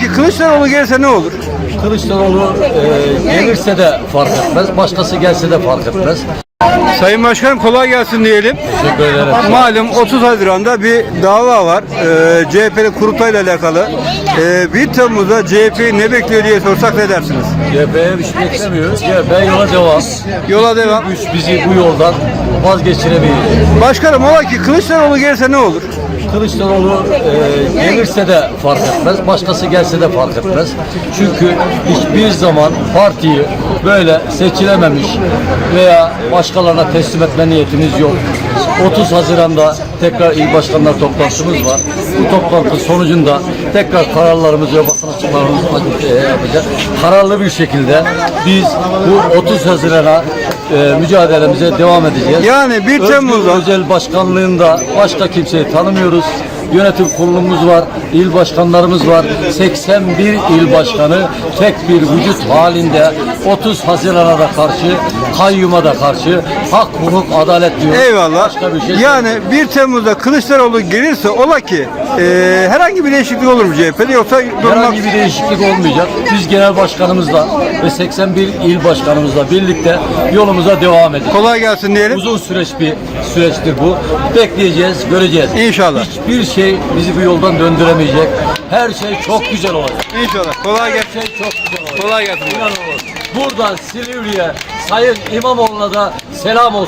ki Kılıçdaroğlu gelirse ne olur? Kılıçdaroğlu e, gelirse de fark etmez, başkası gelse de fark etmez. Sayın Başkan kolay gelsin diyelim. Teşekkür ederim. Malum 30 Haziran'da bir dava var. Ee, CHP'li kurultayla alakalı. Ee, 1 Temmuz'da CHP'yi ne bekliyor diye sorsak ne dersiniz? CHP'ye bir şey beklemiyoruz. CHP yola devam. Yola devam. Güç bizi bu yoldan vazgeçirebilir. Başkanım ola ki Kılıçdaroğlu gelirse ne olur? Kılıçdaroğlu e, gelirse de fark etmez, başkası gelse de fark etmez. Çünkü hiçbir zaman partiyi böyle seçilememiş veya başkalarına teslim etme niyetimiz yok. 30 Haziran'da tekrar il başkanlar toplantımız var. Bu toplantı sonucunda tekrar kararlarımızı ve basın açıklamalarımızı yapacak. Kararlı bir şekilde biz bu 30 Haziran'a e, mücadelemize devam edeceğiz. Yani 1 Özgür Temmuz'da Özel Başkanlığında başka kimseyi tanımıyoruz. Yönetim kurulumuz var, il başkanlarımız var. 81 il başkanı tek bir vücut halinde 30 Haziran'a da karşı, kayyuma da karşı hak, hukuk, adalet diyor. Eyvallah. Başka bir şey Yani 1 Temmuz'da Kılıçdaroğlu gelirse ola ki e, herhangi bir değişiklik olur mu CHP'de yoksa durmak Herhangi bir değişiklik olmayacak. Biz genel başkanımızla ve 81 il başkanımızla birlikte yolumuza devam edeceğiz. kolay gelsin diyelim. Uzun süreç bir süreçtir bu. Bekleyeceğiz, göreceğiz. İnşallah. Hiçbir şey bizi bu yoldan döndüremeyecek. Her şey çok güzel olacak. İnşallah. Kolay Her gelsin. şey çok güzel olacak. Kolay gelsin. İnanılmaz. Buradan Silivri'ye Sayın İmamoğlu'na da selam olsun.